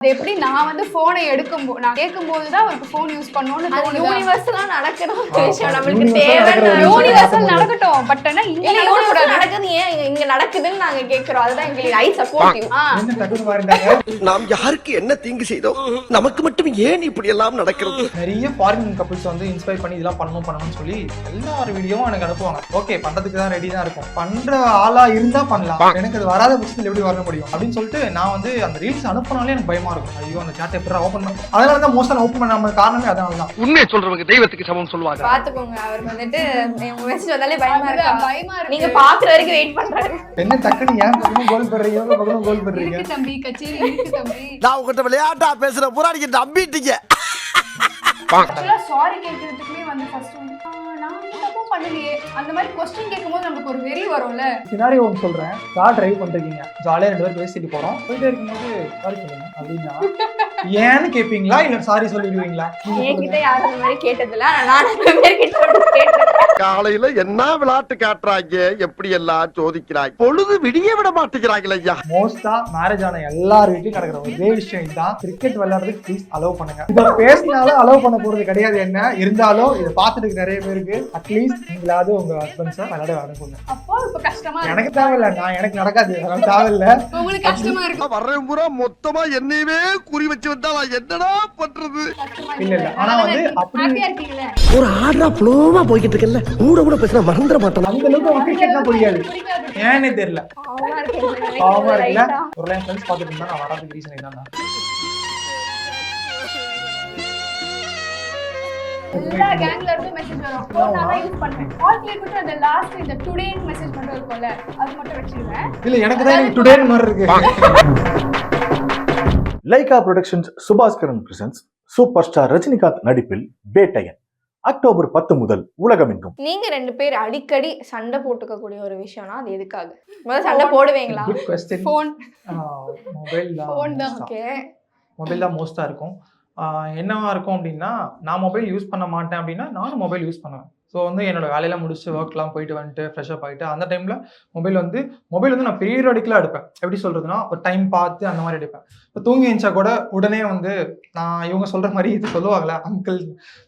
அது எப்படி நான் வந்து போனை எடுக்கும் போ- நான் கேட்கும் போதுதான் அவருக்கு போன் யூஸ் பண்ணணும்னு அது தோணுது. யூனிவர்சலா நடக்கிற ஒரு விஷயம். ஆமா. நம்மளுக்கு universal தேவை நடக்கிற ஒரு விஷயம். யூனிவர்சல் நடக்கட்டும். பட் ஆனா இங்க இல்ல யூனிவர்சல் நடக்கக்கூடாது. நடக்குது. ஏன் இங்க- நடக்குதுன்னு நாங்க கேக்குறோம் அதுதான் எங்களுக்கு ஐ சப்போர்ட் யூ ஆ, என்ன மாறிட்டாங்க நாம் யாருக்கு என்ன தீங்கு செய்தோம்? நமக்கு மட்டும் ஏன் இப்படி எல்லாம் நடக்கிறது? நிறைய ஃபாரின் கப்புள்ஸ் வந்து இன்ஸ்பயர் பண்ணி இதெல்லாம் பண்ணணும் பண்ணணும்னு சொல்லி எல்லார் வீடியோவும் எனக்கு அனுப்புவாங்க. ஓகே பண்றதுக்கு தான் ரெடி தான் இருக்கும். பண்ற ஆளா இருந்தா பண்ணலாம். எனக்கு அது வராத பட்சத்தில் எப்படி வர முடியும்? அப்படின்னு சொல்லிட்டு நான் வந்து அந்த ரீல்ஸ் அனுப்பினாலே எனக்கு பயமா இருக்கும். ஐயோ அந்த சாட்டை எப்படி ஓப்பன் பண்ண அதனால தான் மோஸ்ட் நான் ஓப்பன் பண்ணாம காரணமே அதனால தான் உண்மையை சொல்றவங்க தெய்வத்துக்கு சமம் சொல்லுவாங்க. பாத்துக்கோங்க அவருக்கு வந்துட்டு மெசேஜ் வந்தாலே பயமா இருக்கா? பயமா இருக்கு. நீங்க பாக்குற வரைக்கும் வெயிட் பண்றாரு. என்ன டக்குனு ஏன் பக்கமும் கோல் பண்றீங்க உங்க பக்கமும் கோல் பண்றீங்க இருக்கு தம்பி கச்சேரி இருக்கு தம்பி. நான் உங்ககிட்ட விளையாட்டா பேசுற நீங்க நம்பிட்டீங்க. சாரி கேட்கறதுக்குமே வந்து ஃபர்ஸ்ட் வந்து "ஆ, நான் வந்து தப்பும் பண்ணலையே. அந்த மாதிரி கொஸ்டின் கேட்கும்போது நமக்கு ஒரு வெறி வரும்ல. சினாரி ஒன்று சொல்றேன். கார் டிரைவ் பண்ணிருக்கீங்க ஜாலியா ரெண்டு பேரும் பேசிட்டு போறோம். போயிட்டே இருக்கும்போது சாரி சொல்லுங்க அப்படின்னா ஏன்னு கேட்பீங்களா இல்ல சாரி சொல்லிடுவீங்களா? என்கிட்ட. யாரும் அந்த மாதிரி கேட்டதில்ல. நான் காலையில என்ன விளையாட்டு காட்டுறாங்க? எப்படி எல்லாம் சோதிக்கிறாங்க? பொழுது விடிய விட மாட்டேங்கிறாங்களே ஐயா. மோஸ்டா மேரேஜ் ஆன எல்லார் வீட்லயும் நடக்கிற ஒரே விஷயம் இதுதான். கிரிக்கெட் விளையாடுறதுக்கு ப்ளீஸ் அலோவ் பண்ணுங்க. இதை பேசினாலும் அலோவ் பண்ண போறது கிடையாது என்ன? இருந்தாலும் இதை பார்த்துட்டு நிறைய பேருக்கு அட்லீஸ்ட் நீங்களாவது உங்க ஹஸ்பண்ட்ஸை விளையாட அனுப்புங்க அப்போ இப்ப கஷ்டமா இருக்கு. எனக்கு தேவையில்ல நான் எனக்கு நடக்காது அதனால தேவையில்ல. உங்களுக்கு கஷ்டமா இருக்கு. வர்றேன் பூரா மொத்தமா என்னையவே குறி வச்சு வந்தா நான் என்னடா பண்றது? இல்ல இல்ல. ஆனா வந்து அப்படி ஹாப்பியா இருக்கீங்களே ஒரு ஆடா புலோவா போய்கிட்டு இருக்கல கூட கூட பேசினா மறந்துட மாட்டேன் அந்த அளவுக்கு அவங்க கிரிக்கெட்னா புரியாது. ஏன்னே தெரியல. பாவமா இருக்குல்ல? ஒரு லைன் ஃப்ரெண்ட்ஸ் பார்த்துட்டு இருந்தா நான் வராதுக்கு ரீசன் இதான் எல்லா கேங்ல இருந்து மெசேஜ் வரும் நான் தான் யூஸ் பண்றேன். ஆல் கிளிக் விட்டு அந்த லாஸ்ட் இந்த டுடே மெசேஜ் மட்டும் இருக்கும்ல அது மட்டும் வச்சிருவேன். இல்ல எனக்கு தான் டுடே மாதிரி இருக்கு. Lyca productions Subaskaran presents super star Rajinikanth நடிப்பில் பேட்டையன் அக்டோபர் பத்து முதல் உலகமெங்கும். நீங்க ரெண்டு பேர் அடிக்கடி சண்டை போட்டுக்க கூடிய ஒரு விஷயம்னா அது எதுக்காக? முதல்ல சண்டை போடுவீங்களா? ஃபோன் மொபைல் தான். ஓகே மொபைல் தான் மோஸ்ட்டாக இருக்கும். என்னவா இருக்கும் அப்படின்னா நான் மொபைல் யூஸ் பண்ண மாட்டேன் அப்படின்னா நானும் மொபைல் யூஸ் பண்ணுவேன். ஸோ வந்து என்னோட வேலையெல்லாம் முடிச்சு ஒர்க்லாம் போயிட்டு வந்துட்டு ஃப்ரெஷ்அப் ஆகிட்டு அந்த டைமில் மொபைல் வந்து மொபைல் வந்து நான் பீரியாடிக்கலாக எடுப்பேன். எப்படி சொல்கிறதுனா ஒரு டைம் பார்த்து அந்த மாதிரி எடுப்பேன். இப்போ தூங்கி எழுந்தா கூட உடனே வந்து நான் இவங்க சொல்கிற மாதிரி இது சொல்லுவாங்கல்ல அங்கிள்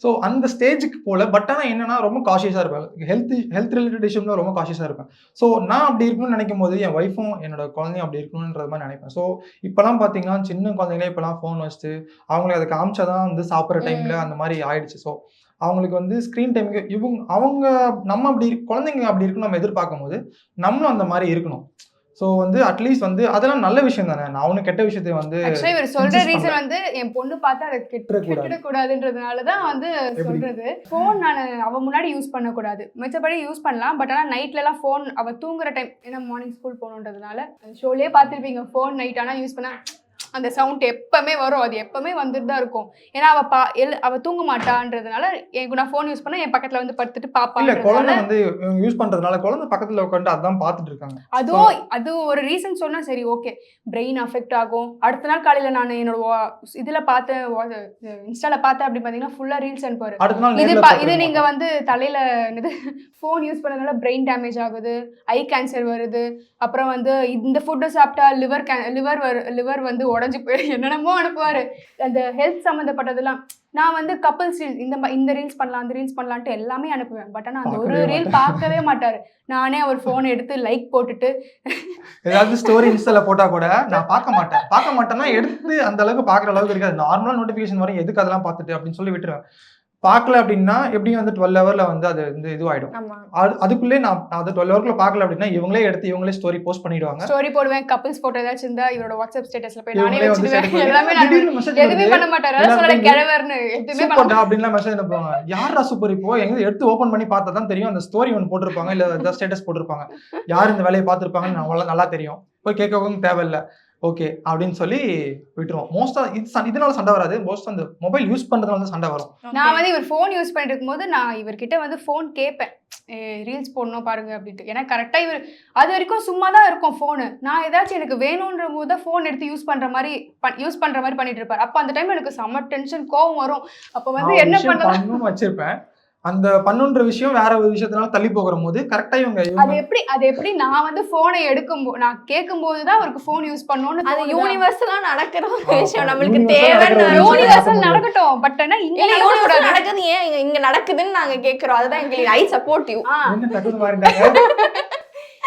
ஸோ அந்த ஸ்டேஜுக்கு போல பட் ஆனால் என்னன்னா ரொம்ப காஷியஸாக இருப்பேன். ஹெல்த் ஹெல்த் ரிலேட்டட் இஷ்யூல ரொம்ப காஷியஸாக இருப்பேன். ஸோ நான் அப்படி இருக்கணும்னு நினைக்கும் போது என் ஒய்ஃபும் என்னோட குழந்தையும் அப்படி இருக்கணுன்ற மாதிரி நினைப்பேன். ஸோ இப்போலாம் பார்த்தீங்கன்னா சின்ன குழந்தைங்களே இப்போலாம் ஃபோன் வச்சுட்டு அவங்களுக்கு அதை காமிச்சாதான் வந்து சாப்பிட்ற டைம்ல அந்த மாதிரி ஆயிடுச்சு. ஸோ அவங்களுக்கு வந்து ஸ்க்ரீன் டைமுக்கு இவங்க அவங்க நம்ம அப்படி குழந்தைங்க அப்படி இருக்கணும் நம்ம எதிர்பார்க்கும் போது நம்மளும் அந்த மாதிரி இருக்கணும் ஸோ வந்து அட்லீஸ்ட் வந்து அதெல்லாம் நல்ல விஷயம் தானே நான் ஒன்றும் கெட்ட விஷயத்தை வந்து இவர் சொல்ற ரீசன். வந்து என் பொண்ணு பார்த்தா அதை கெட்டு கெட்டுறக்கூடாது. கெட்டுடக்கூடாதுன்றதுனால தான் வந்து? சொல்றது ஃபோன் நான் அவ முன்னாடி யூஸ் பண்ணக்கூடாது மிச்சபடி யூஸ் பண்ணலாம் பட் ஆனால் நைட்ல எல்லாம் ஃபோன் அவ தூங்குற டைம் ஏன்னா மார்னிங் ஸ்கூல் போகணுன்றதுனால ஷோலயே பார்த்துருப்பீங்க ஃபோன் நைட் ஆனால் யூஸ் பண்ணா அந்த சவுண்ட் எப்பவுமே வரும். அது எப்பவுமே வந்துட்டு தான் இருக்கும். ஏன்னா அவ பா எல் அவ தூங்க மாட்டான்றதுனால எனக்கு நான் ஃபோன் யூஸ் பண்ணா என் பக்கத்துல வந்து படுத்துட்டு இல்ல குழந்தை பாப்பா வந்து யூஸ் பண்றதுனால குழந்தை பக்கத்துல உட்காந்து அதான் பார்த்துட்டு இருக்காங்க. அதுவும் அது ஒரு ரீசன் சொன்னா சரி ஓகே பிரெயின் அஃபெக்ட் ஆகும். அடுத்த நாள் காலையில நான் என்னோட இதுல பார்த்தேன் இன்ஸ்டால பார்த்தேன் அப்படி பாத்தீங்கன்னா ஃபுல்லா ரீல்ஸ் அனுப்புவாரு அடுத்த நாள் இது இது நீங்க. வந்து தலையில இது ஃபோன் யூஸ் பண்ணதுனால பிரெயின் டேமேஜ் ஆகுது ஐ கேன்சர் வருது. அப்புறம் வந்து இந்த ஃபுட்டு சாப்பிட்டா லிவர் லிவர் லிவர் வந்து உடஞ்சி போய் என்னென்னமோ அனுப்புவாரு. அந்த ஹெல்த் சம்மந்தப்பட்டதெல்லாம் நான் வந்து கப்பல்ஸ் ரீல்ஸ் இந்த இந்த ரீல்ஸ் பண்ணலாம் அந்த ரீல்ஸ் பண்ணலான்ட்டு எல்லாமே அனுப்புவேன். பட் ஆனால் அந்த ஒரு ரீல். பார்க்கவே மாட்டாரு. நானே அவர் ஃபோன் எடுத்து லைக் போட்டுட்டு ஏதாவது ஸ்டோரி இன்ஸ்டால போட்டா கூட நான் பார்க்க மாட்டேன். பார்க்க மாட்டேன்னா எடுத்து அந்த அளவுக்கு பார்க்குற அளவுக்கு இருக்காது. நார்மலா நோட்டிஃபிகேஷன் வரும். எதுக்கு அதெல்லாம் பார்த்துட்டு அப்படின்னு சொல்லி விட்டுருவேன். பார்க்கல அப்படின்னா எப்படியும் வந்து டுவெல் ஹவர்ல வந்து அது வந்து இதுவாயிடும். அதுக்குள்ளே நான் அது டுவெல் ஹவர்ல பார்க்கல அப்படின்னா இவங்களே எடுத்து இவங்களே ஸ்டோரி போஸ்ட் பண்ணிடுவாங்க. ஸ்டோரி போடுவேன் கப்பல்ஸ் போட்டோ ஏதாச்சும் இருந்தா இவரோட வாட்ஸ்அப் ஸ்டேட்டஸ்ல போய் நானே பண்ணி- எல்லாமே எதுவுமே. பண்ண மாட்டாரு. சொல்ல கிழவர்னு எதுவுமே பண்ண சூப்பர்டா அப்படின்லாம் மெசேஜ் அனுப்புவாங்க யாரா சூப்பர் இப்போ? எங்க எடுத்து ஓபன் பண்ணி பார்த்தா தான் தெரியும். அந்த ஸ்டோரி ஒன்று போட்டிருப்பாங்க இல்ல ஏதாவது ஸ்டேட்டஸ் போட்டிருப்பாங்க. யார் இந்த வேலையை பார்த்திருப்பாங்கன்னு நல்லா தெரியும். போய் கேட்கவும் தேவையில்ல. ஓகே அப்படின்னு சொல்லி விட்டுருவோம். மோஸ்டா இது சண்டை- இதனால சண்டை வராது. மோஸ்ட் அந்த மொபைல் யூஸ் பண்றதுனால தான் சண்டை வரும். நான் வந்து இவர் ஃபோன் யூஸ் பண்ணிட்டு இருக்கும்போது நான் இவர்கிட்ட வந்து ஃபோன் கேட்பேன். ரீல்ஸ் போடணும் பாருங்க அப்படின்ட்டு. ஏன்னா கரெக்டாக இவர் அது வரைக்கும் சும்மா தான் இருக்கும் ஃபோனு நான் ஏதாச்சும் எனக்கு வேணுன்ற போது தான் ஃபோன் எடுத்து யூஸ் பண்ற மாதிரி யூஸ் பண்ற மாதிரி பண்ணிட்டு இருப்பார். அப்போ அந்த டைம் எனக்கு செம்ம டென்ஷன் கோவம் வரும். அப்போ வந்து என்ன பண்ணலாம்? பண்ணணும்னு வச்சிருப்பேன். அந்த பண்ணுன்ற விஷயம் வேற ஒரு விஷயத்தினால தள்ளி போகிற போது கரெக்டா இவங்க அது எப்படி அது எப்படி நான் வந்து போனை எடுக்கும் நான் கேட்கும் போதுதான் அவருக்கு போன் யூஸ் பண்ணணும்னு அது? யூனிவர்சலா நடக்கிற ஒரு விஷயம் நம்மளுக்கு விஷயம். யூனிவர்சல் நடக்க நடக்கட்டும் பட் ஆனா இங்க யூனிவர்சல். நடக்குது ஏன் இங்க இங்க நடக்குதுன்னு நாங்க கேக்குறோம் அதுதான் எங்களுக்கு ஐ சப்போர்ட் யூ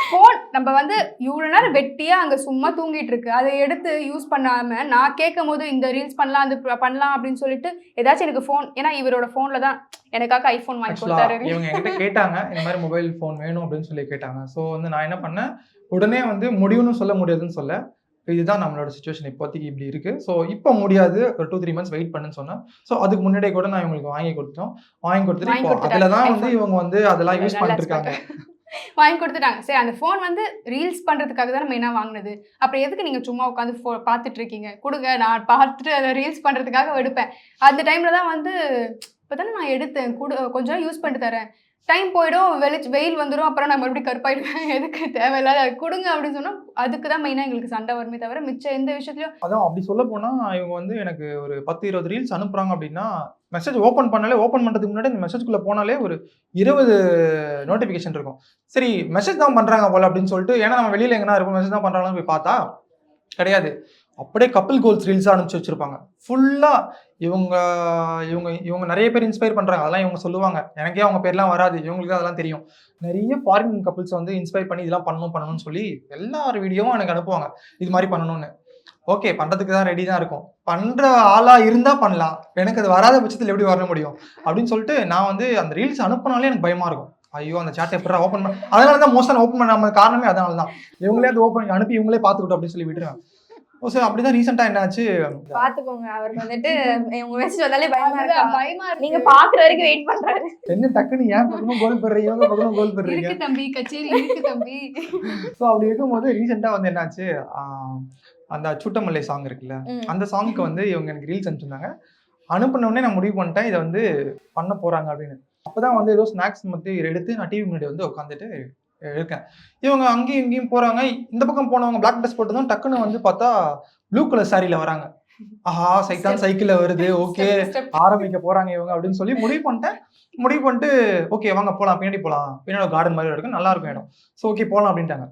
ஆ, என்ன டக்குனு மாறிட்டாங்க போன் நம்ம வந்து இவ்வளவு நேரம் வெட்டியா அங்க சும்மா தூங்கிட்டு இருக்கு. அதை எடுத்து யூஸ் பண்ணாம நான் கேட்கும் போது இந்த ரீல்ஸ் பண்ணலாம் அது பண்ணலாம் அப்படின்னு சொல்லிட்டு ஏதாச்சும் எனக்கு ஃபோன் ஏன்னா இவரோட போன்ல தான் எனக்காக ஐபோன் வாங்கி கொடுத்தாரு. இவங்க என்கிட்ட கேட்டாங்க இந்த மாதிரி மொபைல் ஃபோன் வேணும் அப்படின்னு சொல்லி கேட்டாங்க. ஸோ வந்து நான் என்ன பண்ணேன் உடனே வந்து முடியும்னு சொல்ல முடியாதுன்னு சொல்ல இதுதான் நம்மளோட சுச்சுவேஷன் இப்போதைக்கு இப்படி இருக்கு. ஸோ இப்போ முடியாது ஒரு டூ த்ரீ மந்த்ஸ் வெயிட் பண்ணுன்னு சொன்னேன். ஸோ அதுக்கு முன்னாடியே கூட நான் இவங்களுக்கு வாங்கி கொடுத்தோம். வாங்கி கொடுத்துட்டு இப்போ. அதில் தான் வந்து. இவங்க வந்து அதெல்லாம் யூஸ் பண்ணிட்டு இருக்காங்க. வாங்கி கொடுத்துட்டாங்க. சரி அந்த ஃபோன் வந்து ரீல்ஸ் பண்ணுறதுக்காக தான் மெயினாக வாங்கினது? அப்புறம் எதுக்கு நீங்கள் சும்மா உட்காந்து ஃபோ பார்த்துட்டு இருக்கீங்க கொடுங்க நான் பார்த்துட்டு அதை ரீல்ஸ் பண்ணுறதுக்காக எடுப்பேன். அந்த டைமில் தான் வந்து இப்போதானே நான் எடுத்தேன். கொடு கொஞ்சம் யூஸ் பண்ணிட்டு தரேன். டைம் போயிடும் வெளிச்சு வெயில் வந்துடும் அப்புறம் நான் மறுபடியும் கருப்பாயிடுவேன். எதுக்கு தேவையில்லாத கொடுங்க அப்படின்னு சொன்னால் அதுக்கு தான் மெயினாக எங்களுக்கு சண்டை வருமே தவிர மிச்சம் எந்த விஷயத்துலையும் அதான் அப்படி சொல்ல போனால் இவங்க வந்து எனக்கு ஒரு பத்து இருபது ரீல்ஸ் அனுப்புகிறாங்க அப்படின்னா மெசேஜ் ஓப்பன் பண்ணாலே ஓப்பன் பண்ணுறதுக்கு முன்னாடி இந்த மெசேஜ்குள்ளே போனாலே ஒரு இருபது நோட்டிஃபிகேஷன் இருக்கும். சரி மெசேஜ் தான் பண்ணுறாங்க போல அப்படின்னு சொல்லிட்டு ஏன்னா நம்ம வெளியில் எங்கன்னா இருக்கும் மெசேஜ் தான் பண்ணுறாங்கன்னு போய் பார்த்தா கிடையாது. அப்படியே கப்பிள் கோல்ஸ் ரீல்ஸாக அனுப்பிச்சு வச்சிருப்பாங்க. ஃபுல்லாக இவங்க இவங்க இவங்க நிறைய பேர் இன்ஸ்பயர் பண்ணுறாங்க அதெல்லாம் இவங்க சொல்லுவாங்க. எனக்கே அவங்க பேர்லாம் வராது. இவங்களுக்கு அதெல்லாம் தெரியும். நிறைய ஃபாரின் கப்பிள்ஸ் வந்து இன்ஸ்பயர் பண்ணி இதெல்லாம் பண்ணணும் பண்ணணும்னு சொல்லி எல்லார் வீடியோவும் எனக்கு அனுப்புவாங்க. இது மாதிரி பண்ணணும்னு. ஓகே பண்றதுக்கு தான் ரெடி தான் இருக்கும். பண்ற ஆளா இருந்தா பண்ணலாம். எனக்கு அது வராத பட்சத்தில் எப்படி வர முடியும்? அப்படின்னு சொல்லிட்டு நான் வந்து அந்த ரீல்ஸ் அனுப்பினாலே எனக்கு பயமா இருக்கும். ஐயோ அந்த சாட்டை எப்படா ஓப்பன் பண்ண அதனால தான் மோஸ்ட் ஓப்பன் பண்ணாம காரணமே அதனால தான். இவங்களே அது ஓப்பன் அனுப்பி இவங்களே பார்த்துக்கிட்டோம் அப்படின்னு சொல்லி விட்டுருவேன். ஓ சார் அப்படிதான் ரீசெண்டாக என்னாச்சு? பாத்துக்கோங்க அவருக்கு வந்துட்டு உங்க மெசேஜ் வந்தாலே பயமா இருக்கா? பயமா இருக்கு. நீங்க பாக்குற வரைக்கும் வெயிட் பண்றாரு. என்ன டக்குன்னு ஏன் பக்கமும் கோல் பெறீங்க இவங்க பக்கமும் கோல் பெறீங்க இருக்கு தம்பி கச்சேரி இருக்கு தம்பி. ஸோ அப்படி இருக்கும்போது ரீசெண்டாக வந்து என்னாச்சு? அந்த சுட்டமல்லை சாங் இருக்குல்ல. அந்த சாங்க்கு வந்து இவங்க எனக்கு ரீல்ஸ் அனுப்பிச்சிருந்தாங்க. அனுப்பின உடனே நான் முடிவு பண்ணிட்டேன் இதை வந்து பண்ண போறாங்க அப்படின்னு. அப்பதான் வந்து ஏதோ ஸ்நாக்ஸ் மட்டும் எடுத்து நான் டிவி முன்னாடி வந்து உட்காந்துட்டு இருக்கேன். இவங்க அங்கேயும் இங்கேயும் போறாங்க. இந்த பக்கம் போனவங்க பிளாக் ட்ரெஸ் போட்டதும் டக்குன்னு வந்து பார்த்தா ப்ளூ கலர் சாரியில வராங்க. ஆஹா சைத்தான் சைக்கிள்ல வருது. ஓகே. ஆரம்பிக்க போறாங்க இவங்க அப்படின்னு சொல்லி முடிவு பண்ணிட்டேன். முடிவு பண்ணிட்டு ஓகே வாங்க போலாம். பின்னாடி போலாம். பின்னாடி கார்டன் மாதிரி இருக்கும். நல்லா இருக்கும் இடம். ஸோ ஓகே போலாம் அப்படின்ட்டாங்க.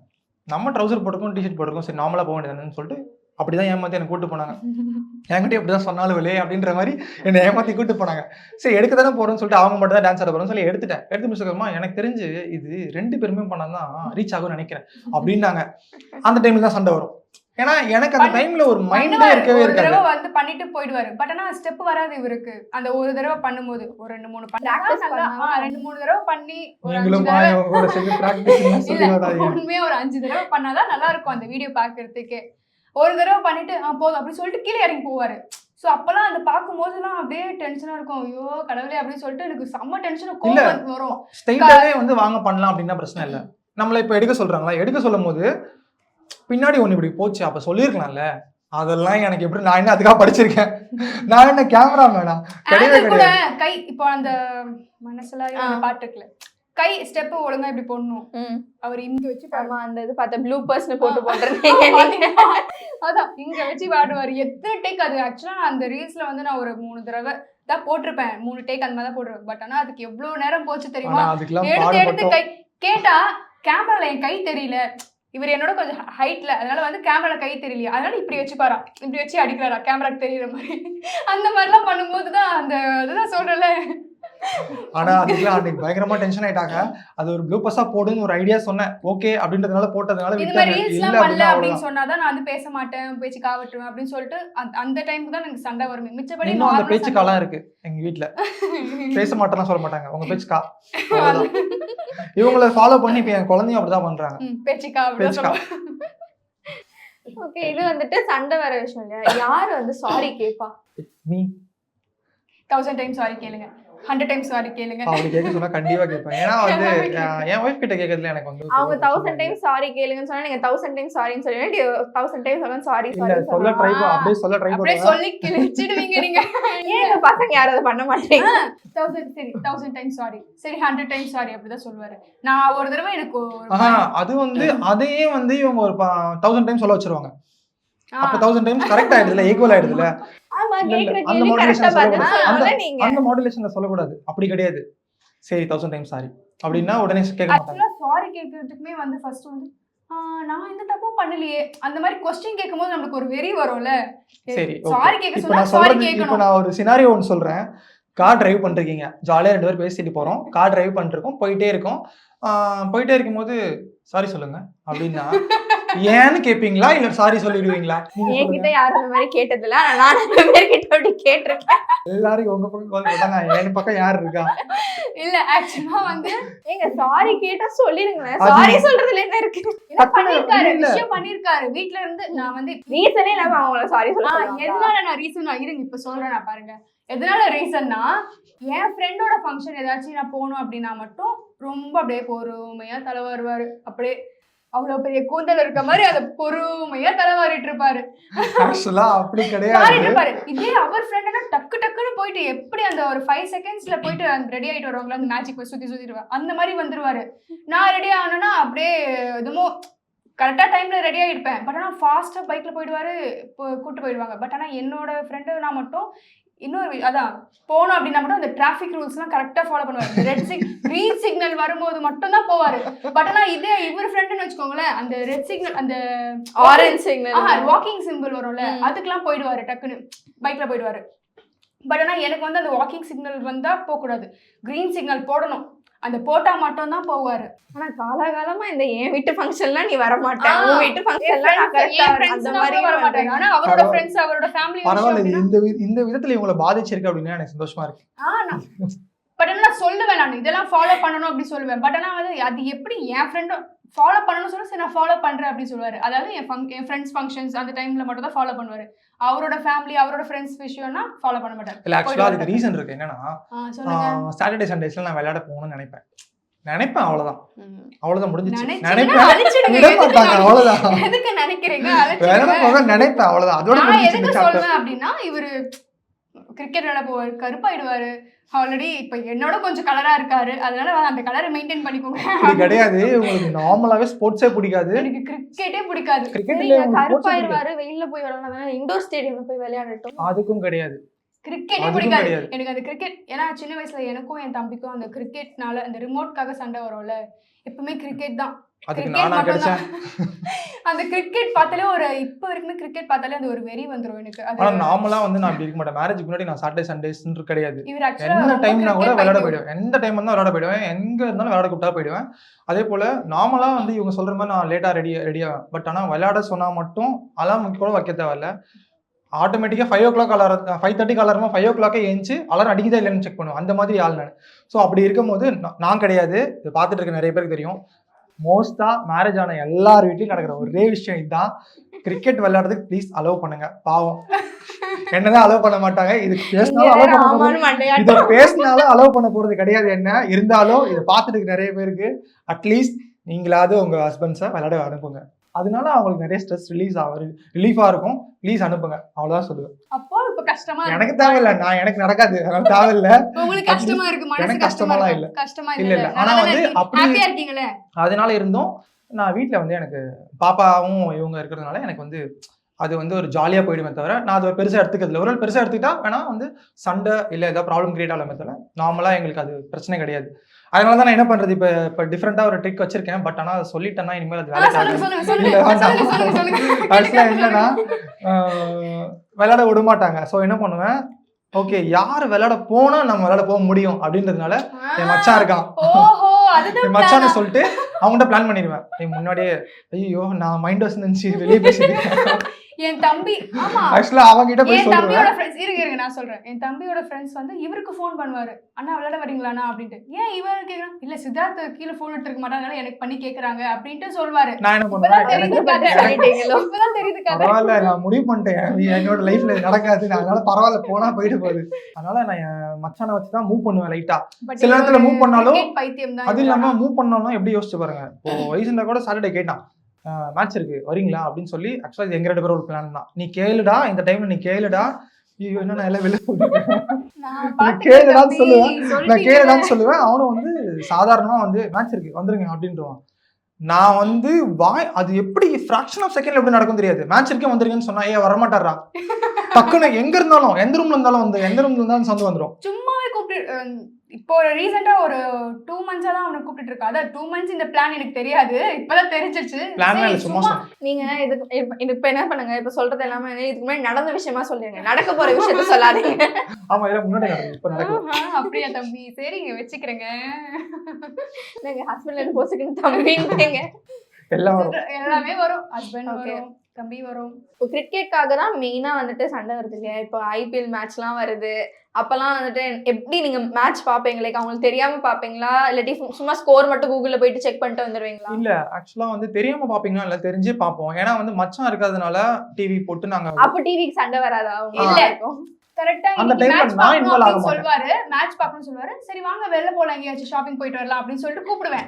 நம்ம ட்ரௌசர் போட்டுக்கோம் டிஷர்ட் போட்டுக்கோம் சரி நார்மலாக போக வேண்டியதுன்னு சொல்லிட்டு அப்படிதான் ஏமாத்தி எனக்கு கூட்டு போனாங்க. என்கிட்ட அப்படிதான் சொன்னாலும் இல்லையே அப்படின்ற மாதிரி என்னை ஏமாத்தி கூட்டு போனாங்க. சரி எடுக்க தானே போகிறோம்னு சொல்லிட்டு அவங்க மட்டும் தான் டான்ஸ் ஆட போகிறோம்னு சொல்லி எடுத்துட்டேன். எடுத்து முடிச்சதுக்கப்புறமா எனக்கு தெரிஞ்சு இது ரெண்டு பேருமே பண்ணாதான் ரீச் ஆகும்னு நினைக்கிறேன். அப்படின்னாங்க. அந்த டைமில் தான் சண்டை வரும். ஏன்னா எனக்கு அந்த டைம்ல ஒரு மைண்டே பண்ணுவாரு. இருக்கவே ஒரு இருக்காது. தடவை வந்து பண்ணிட்டு போயிடுவாரு. பட் ஆனா ஸ்டெப் வராது இவருக்கு. அந்த ஒரு தடவை பண்ணும்போது ஒரு ரெண்டு மூணு பண்ணா ரெண்டு மூணு தடவை பண்ணி உண்மையா ஒரு அஞ்சு தடவை பண்ணாதான் நல்லா இருக்கும் அந்த வீடியோ பாக்குறதுக்கே. ஒரு தடவை பண்ணிட்டு போதும் அப்படின்னு சொல்லிட்டு கீழே இறங்கி போவாரு. சோ அப்பெல்லாம் அந்த பார்க்கும் போதெல்லாம் அப்படியே டென்ஷனா இருக்கும். ஐயோ கடவுளே அப்படின்னு சொல்லிட்டு எனக்கு செம்ம டென்ஷன் கோவம் வரும். ஸ்ட்ரைட்டாவே வந்து வாங்க பண்ணலாம் அப்படின்னா பிரச்சனை இல்லை. நம்மள இப்ப எடுக்க சொல்றாங்களா? எடுக்க சொல்லும் போது பின்னாடி ஒண்ணு இப்படி போச்சு அப்ப சொல்லியிருக்கலாம்ல? அதெல்லாம் எனக்கு எப்படி நான் என்ன அதுக்காக படிச்சிருக்கேன்? நான் என்ன கேமரா மேனா கிடையவே கிடையாது. கை இப்போ அந்த மனசுல ஆ. பாட்டு இருக்குல்ல. கை ஸ்டெப் ஒழுங்கா இப்படி போடணும். அவர் இங்க வச்சு ஆமா அந்த இது பார்த்த ப்ளூ பர்ஸ்னு போட்டு போட்டுருந்தீங்க. அதான் இங்க வச்சு பாடுவாரு. எத்தனை டேக் அது? ஆக்சுவலா நான் அந்த ரீல்ஸ்ல வந்து நான் ஒரு மூணு தடவை தான் போட்டிருப்பேன். மூணு டேக் அந்த மாதிரி தான் போட்டிருப்பேன். பட் ஆனா அதுக்கு எவ்வளவு நேரம் போச்சு தெரியுமா? எடுத்து எடுத்து கை கேட்டா கேமரால என் கை தெரியல. இவர் என்னோட கொஞ்சம் ஹைட்ல அதனால வந்து கேமரா கை தெரியலையா. அதனால இப்படி வச்சு பாரா இப்படி வச்சு அடிக்கிறாரா? கேமராக்கு தெரியுற மாதிரி. அந்த மாதிரிலாம் பண்ணும்போது தான் அந்த அதுதான் சொல்றேன்ல. ஆனா அதுக்கெல்லாம் அன்னைக்கு பயங்கரமா டென்ஷன் ஆயிட்டாங்க. அது ஒரு ப்ளூ பஸ்ஸா போடுன்னு ஒரு ஐடியா சொன்னேன். ஓகே அப்படின்றதுனால போட்டதுனால இந்த மாதிரி விட்டாங்க ரீல்ஸ் இல்ல எல்லாம் பண்ணல அப்படின்னா சொன்னாதான் நான் வந்து பேச மாட்டேன் பேச்சு காவட்டுவேன் அப்படின்னு சொல்லிட்டு அந்த- அந்த டைமுக்கு தான் எனக்கு சண்டை வருமே. மிச்சபடி இன்னும் அந்த பேச்சு காலம் இருக்கு எங்க வீட்ல. பேச மாட்டேன்னா சொல்ல மாட்டாங்க. உங்க பேச்சு கா. இவங்கள ஃபாலோ பண்ணி இப்ப என் குழந்தையும் அப்படிதான் பண்றாங்க. ம், பேச்சுக்கா பேச்சுக்கா. ஓகே இது வந்துட்டு சண்டை வர விஷயம் இல்லையா? யாரு வந்து சாரி கேப்பா? நீ. தௌசண்ட் டைம் சாரி கேளுங்க. ஹண்ட்ரட் டைம் சாரி கேளுங்க. அப்படி கேட்க சொன்னா கண்டிப்பா கேட்பேன் ஏன்னா வந்து என் ஒய்ஃப் கிட்ட கேட்கறதுல எனக்கு வந்து அவங்க தௌசண்ட் டைம் சாரி கேளுங்கன்னு சொன்னா நீங்க தௌசண்ட் டைம் சாரின்னு சொல்லி தௌசண்ட் டைம் சொல்லணும் சாரி இல்ல சொல்ல ட்ரை அப்படியே சொல்ல ட்ரை அப்படியே சொல்லி கிழிச்சிடுவீங்க நீங்க. ஏன் இந்த பசங்க யாரும் அதை பண்ண மாட்டேங்க தௌசண்ட் சரி தௌசண்ட் டைம் சாரி சரி ஹண்ட்ரட் டைம் சாரி அப்படிதான் சொல்லுவாரு. நான் ஒரு தடவை எனக்கு அது வந்து அதையே வந்து இவங்க ஒரு தௌசண்ட் டைம் சொல்ல வச்சிருவாங்க. அப்ப தௌசண்ட் டைம்ஸ் கரெக்ட் ஆயிடுதுல ஈக்குவல் ஆயிடுதுல அந்த நீங்க. அந்த மாடுலேஷன்ல சொல்லக்கூடாது. அப்படி கிடையாது. சரி தௌசண்ட் டைம் சாரி அப்படின்னா உடனே கேட்க மாட்டாங்க. சாரி கேட்கறதுக்குமே வந்து ஃபர்ஸ்ட் வந்து "ஆ, நான் எந்த தப்பும் பண்ணலையே. அந்த மாதிரி கொஸ்டின் கேட்கும்போது நம்மளுக்கு ஒரு வெறி வரும்ல. சரி சாரி கேட்க சொன்னா சாரி சொல்றது இப்போ கேட்கணும். நான் ஒரு சினாரியோ ஒன்று சொல்றேன். கார் டிரைவ் பண்ணிருக்கீங்க ஜாலியாக ரெண்டு பேரும் பேசிட்டு போறோம். கார் டிரைவ் பண்ணிருக்கோம் போயிட்டே இருக்கோம். போயிட்டே இருக்கும்போது சாரி சொல்லுங்க. அப்படின்னா ஏன்னு கேட்பீங்களா இல்ல சாரி சொல்லிடுவீங்களா? என்கிட்ட. யாரும் அந்த மாதிரி கேட்டதில்ல. ஆனா நான் நிறைய பேர்கிட்ட அப்படி கேட்டிருக்கேன். எல்லாரும் உங்க பக்கம் போட்டாங்க என் பக்கம் யார் இருக்கா? இல்ல ஆக்சுவலா வந்து ஏங்க சாரி கேட்டா சொல்லிருங்களேன் சாரி சொல்றதுல என்ன இருக்கு? பண்ணிருக்காரு இல்ல. விஷயம் பண்ணிருக்காரு வீட்ல இருந்து நான் வந்து ரீசனே இல்லாம அவங்கள சாரி சொல்ல எதனால நான் ரீசன் நான் இருங்க இப்ப சொல்றேன் நான் பாருங்க. எதனால ரீசன்னா என் ஃப்ரெண்டோட ஃபங்க்ஷன் ஏதாச்சும் நான் போகணும் அப்படின்னா மட்டும் ரொம்ப அப்படியே பொறுமையா தலை வருவாரு. அப்படியே அவ்வளவு பெரிய கூந்தல் இருக்க மாதிரி அதை பொறுமையா தலை வாரிட்டு இருப்பாரு. ஆக்சுவலா அப்படி கிடையாது. இருப்பாரு. இதே அவர் ஃப்ரெண்ட்னா டக்கு டக்குன்னு போயிட்டு எப்படி அந்த ஒரு ஃபைவ் செகண்ட்ஸ்ல போயிட்டு அந்த ரெடி ஆயிட்டு வருவாங்களா அந்த மேட்சுக்கு போய் சுத்தி சுத்திடுவாரு அந்த மாதிரி வந்துருவாரு. நான் ரெடி ஆனேன்னா அப்படியே எதுமோ கரெக்டாக டைம்ல ரெடி ஆகிருப்பேன் பட் ஆனால் ஃபாஸ்ட்டாக பைக்கில் போயிடுவாரு கூட்டு போயிடுவாங்க. பட் ஆனால் என்னோட ஃப்ரெண்டு நான் மட்டும் இன்னொரு அதான் போனோம் அப்படின்னா மட்டும் அந்த டிராஃபிக் ரூல்ஸ்லாம் கரெக்டாக ஃபாலோ பண்ணுவார். ரெட் சிக் க்ரீன் சிக்னல் வரும்போது மட்டும் தான் போவார். பட் ஆனால் இதே இவர் ஃப்ரெண்டுன்னு வச்சுக்கோங்களேன் அந்த ரெட் சிக்னல் அந்த ஆரஞ்சு சிக்னல் வாக்கிங் சிம்பிள் வரும்ல. அதுக்கெல்லாம் போயிடுவாரு டக்குன்னு. பைக்ல போயிடுவாரு. பட் ஆனா எனக்கு வந்து அந்த வாக்கிங் சிக்னல் வந்தா போக கூடாது கிரீன் சிக்னல் போடணும். அந்த போட்டா மட்டும் தான் போவாரு. ஆனா காலாகாலமா இந்த என் வீட்டு ஃபங்க்ஷன்லாம் நீ வர மாட்டேன் உன் வீட்டு ஃபங்க்ஷன்லாம் நான் கரெக்டா அந்த மாதிரி வர மாட்டாங்க ஆனா அவரோட. ஃப்ரெண்ட்ஸ் அவரோட ஃபேமிலி பரவாயில்ல இந்த இந்த விதத்துல இவங்களை பாதிச்சிருக்கு அப்படின்னா எனக்கு சந்தோஷமா இருக்கு. பட் ஆனா நான் சொல்லுவேன் நான். இதெல்லாம் ஃபாலோ பண்ணணும் அப்படி சொல்லுவேன். பட் ஆனா வந்து அது எப்படி என் ஃப்ரெண்டும் ஃபாலோ பண்ணணும்னு சொல்ல சரி நான் ஃபாலோ பண்றேன் அப்படி சொல்லுவாரு. அதாவது என் ஃபங் என் ஃப்ரெண்ட்ஸ் ஃபங்க்ஷன்ஸ் அந்த டைம்ல மட்டும் தான் ஃபாலோ பண்ணுவாரு. அவரோட ஃபேமிலி அவரோட ஃப்ரெண்ட்ஸ் விஷயம்னா ஃபாலோ பண்ண மாட்டாரு. இல்ல ஆக்சுவலா அதுக்கு. ரீசன் இருக்கு. என்னன்னா சாட்டர்டே சண்டேஸ்ல நான் விளையாட போகணும்னு நினைப்பேன். நினைப்பேன் அவ்வளவுதான். அவ்வளவுதான் முடிஞ்சிச்சு. நினைப்பேன். விட மாட்டாங்க அவ்வளவுதான். எதுக்கு நினைக்கிறீங்க? நினைப்பேன் அவ்வளவுதான். அதோட நான் முடிஞ்சிச்சு அப்படின்னா இவரு கிரிக்கெட் விளையாட போவாரு கருப்பாயிடுவாரு. ஆல்ரெடி இப்ப என்னோட கொஞ்சம் கலரா இருக்காரு. அதனால அந்த கலரை மெயின்டைன் பண்ணிக்கோங்க. கிடையாது. உங்களுக்கு நார்மலாவே ஸ்போர்ட்ஸே பிடிக்காது. எனக்கு கிரிக்கெட்டே பிடிக்காது. கருப்பாயிருவாரு வெயில்ல போய் விளையாடலாம் இண்டோர் ஸ்டேடியம்ல போய் விளையாடட்டும். அதுக்கும் கிடையாது. கிரிக்கெட்டே பிடிக்காது. எனக்கு அந்த கிரிக்கெட் ஏன்னா சின்ன வயசுல எனக்கும் என் தம்பிக்கும் அந்த கிரிக்கெட்னால அந்த ரிமோட்காக சண்டை வரும்ல. எப்பவுமே கிரிக்கெட் தான். அதுக்கு நானா கிடைச்சேன். அந்த கிரிக்கெட் பார்த்தாலே ஒரு இப்ப வரைக்குமே கிரிக்கெட் பார்த்தாலே அந்த ஒரு வெறி வந்துரும் எனக்கு. ஆனா நார்மலா வந்து நான் அப்படி இருக்க மாட்டேன். மேரேஜ்க்கு முன்னாடி நான் சாட்டர்டே சண்டேஸ் கிடையாது. ஆக்சுவலா டைம்னா கூட விளையாட போயிடுவேன். எந்த டைம் இருந்தாலும் விளையாட போயிடுவேன். எங்க இருந்தாலும் விளையாட கூப்பிட்டா போயிடுவேன். அதே போல நார்மலா வந்து இவங்க சொல்ற மாதிரி நான் லேட்டா ரெடி ரெடி ஆவேன் பட் ஆனா விளையாட சொன்னா மட்டும் அலாம் கூட வைக்க தேவையில்ல. ஆட்டோமேட்டிக்காக five o'clock alarm five thirty அலாரமா five ஓ கிளாக்கே எழுந்துச்சு அலாரம் அடிக்குதா இல்லைன்னு செக் பண்ணுவேன். அந்த மாதிரி ஆள் நான். ஸோ அப்படி இருக்கும்போது நான் நான் கிடையாது. இதை பார்த்துட்டு இருக்க நிறைய பேருக்கு தெரியும். மோஸ்டா மேரேஜ் ஆன எல்லார் வீட்லையும் நடக்கிற ஒரே விஷயம் இதுதான் கிரிக்கெட் விளையாடுறதுக்கு ப்ளீஸ் அலோவ் பண்ணுங்க. பாவம். என்னதான் அலோவ் பண்ண மாட்டாங்க. இது பேசினாலும் அலோவ் பண்ண போறது- இதை பேசினாலும் அலோவ் பண்ண போறது கிடையாது என்ன. இருந்தாலும் இதை பார்த்துட்டு நிறைய பேருக்கு அட்லீஸ்ட் நீங்களாவது உங்க ஹஸ்பண்ட்ஸை விளையாட அனுப்புங்க அதனால அவங்களுக்கு நிறைய ஸ்ட்ரெஸ் ரிலீஸ் ஆகும் ரிலீஃபா இருக்கும். ப்ளீஸ் அனுப்புங்க. அவ்வளவுதான் சொல்லுவேன். அப்போ இப்ப கஷ்டமா. எனக்கு தேவையில்ல. நான் எனக்கு நடக்காது. அதனால தேவையில்ல. உங்களுக்கு கஷ்டமா இருக்கு மனசு கஷ்டமாலாம் இருக்கு. கஷ்டமா இல்ல இல்ல. ஆனா வந்து அப்படி இருக்கீங்களே. அதனால இருந்தும். நான் வீட்ல வந்து எனக்கு பாப்பாவும் இவங்க இருக்கிறதுனால எனக்கு வந்து அது வந்து ஒரு ஜாலியாக போயிடுமே தவிர நான் அது ஒரு பெருசாக எடுத்துக்கிறதுல ஒரு பெருசாக எடுத்துக்கிட்டா வேணா வந்து சண்டை இல்லை ஏதாவது ப்ராப்ளம் கிரியேட் ஆகலாமே தவிர நார்மலாக எங்களுக்கு அது பிரச்சனை கிடையாது. அதனால தான் நான் என்ன பண்ணுறது இப்போ இப்போ டிஃப்ரெண்ட்டாக ஒரு ட்ரிக் வச்சிருக்கேன். பட் ஆனால் சொல்லிட்டேன்னா இனிமேல் அது சொல்லுங்க ஆக்சுவலாக என்னன்னா விளையாட விட மாட்டாங்க. ஸோ என்ன பண்ணுவேன்? ஓகே யார் விளையாட போனா நம்ம விளையாட போக முடியும் அப்படின்றதுனால என் மச்சான் இருக்கான். என் மச்சான்னு சொல்லிட்டு அவங்கள்ட்ட பிளான் பண்ணிடுவேன். முன்னாடியே ஐயோ நான் மைண்ட் வாஷ் நினைச்சு வெளியே பேசிட்டு என் தம்பி ஆமா. ஆக்சுவலா அவங்க கிட்ட போய் என் சொல்லுவேன் தம்பியோட ஃப்ரெண்ட்ஸ் இருங்க இருங்க நான் சொல்றேன். என் தம்பியோட ஃப்ரெண்ட்ஸ் வந்து இவருக்கு ஃபோன் பண்ணுவாரு. அண்ணா விளையாட வரீங்களாண்ணா? அப்படின்ட்டு. ஏன் இவர் கேக்குறான் இல்ல சித்தார்த் கீழே ஃபோன் எடுத்துருக்க மாட்டாங்க எனக்கு பண்ணி கேக்குறாங்க. அப்படின்ட்டு சொல்வாரு. நான் என்ன பண்ணுவேன்? தெரியுது கதை. சொல்லிட்டீங்களோ? இப்பதான் தெரியுது கதை. பரவாயில்ல நான் முடிவு பண்ணிட்டேன். என்னோட லைஃப்ல நடக்காது. அதனால பரவாயில்ல போனா போயிட்டு போகுது. அதனால நான் மச்சானை வச்சு தான் மூவ் பண்ணுவேன் லைட்டா சில நேரத்துல இவரு move பண்ணாலும் அது. இல்லாம மூவ் பண்ணோம்னா எப்படி யோசிச்சு பாருங்க. இப்போ வயசுல கூட சாட்டர்டே கேட்டான் மேட்ச் இருக்கு வரீங்களா? அப்படின்னு சொல்லி ஆக்சுவலா எங்க ரெண்டு பேரும் ஒரு பிளான் தான். நீ கேளுடா இந்த டைம்ல நீ கேளுடா. ஐயோ என்ன நான் எல்லாம் வெளில கேளுடான்னு சொல்லுவேன். நான். கேளுடான்னு சொல்லுவேன். அவனும் வந்து சாதாரணமா வந்து மேட்ச் இருக்கு வந்துருங்க அப்படின்றான் நான் வந்து வாய் அது எப்படி ஃபிராக்ஷன் ஆஃப் செகண்ட்ல எப்படி நடக்கும் தெரியாது. மேட்ச் இருக்கே வந்துருங்கன்னு சொன்னா ஏன் வரமாட்டாரா டக்குன்னு எங்க இருந்தாலும் எந்த ரூம்ல இருந்தாலும் வந்து எந்த ரூம்ல இருந்தாலும் சொந்த வந்துரும். சும்மாவே கூப்பிட்டு இப்போ ஒரு ரீசெண்டா ஒரு டூ மந்த்ஸா தான் அவனை கூப்பிட்டு இருக்கா. அதான் டூ மந்த்ஸ் இந்த பிளான் எனக்கு தெரியாது. இப்பதான் தெரிஞ்சிருச்சு. பிளான் சரி, சும்மா சொன்னேன். நீங்க இதுக்கு இப்ப- இது இப்ப என்ன பண்ணுங்க? இப்ப சொல்றது எல்லாமே இதுக்கு முன்னாடி நடந்த விஷயமா சொல்லிருங்க. நடக்க போற விஷயத்த சொல்லாதீங்க. ஆமா இதெல்லாம் முன்னாடி அப்படியா தம்பி? சரிங்க வச்சுக்கிறேங்க. எங்க ஹஸ்பண்ட் போசுக்கு தம்பிங்க எல்லாம் வரும். எல்லாமே வரும். ஹஸ்பண்ட். வரும். தம்பி வரும். இப்போ கிரிக்கெட்காக தான் மெயினா வந்துட்டு சண்டை வருது இல்லையா? இப்போ ஐபிஎல் மேட்ச்லாம் வருது. அப்பெல்லாம் வந்துட்டு எப்படி நீங்க மேட்ச் பாப்பீங்களே அவங்களுக்கு தெரியாம பாப்பீங்களா இல்லாட்டி சும்மா ஸ்கோர் மட்டும் கூகுள்ல போயிட்டு செக் பண்ணிட்டு வந்துருவீங்களா? இல்ல ஆக்சுவலா வந்து தெரியாம பாப்பீங்களா இல்ல தெரிஞ்சே பாப்போம் ஏன்னா வந்து மச்சான் இருக்கிறதுனால டிவி போட்டு நாங்க அப்ப டிவிக்கு சண்டை வராதா? இல்ல. இல்ல கரெக்டா. சொல்லுவாரு. மேட்ச் பார்க்கணும்னு சொல்லுவாரு. சரி வாங்க வெளில போலாம். எங்கேயாச்சும் ஷாப்பிங் போயிட்டு வரலாம் அப்படின்னு சொல்லிட்டு கூப்பிடுவேன்.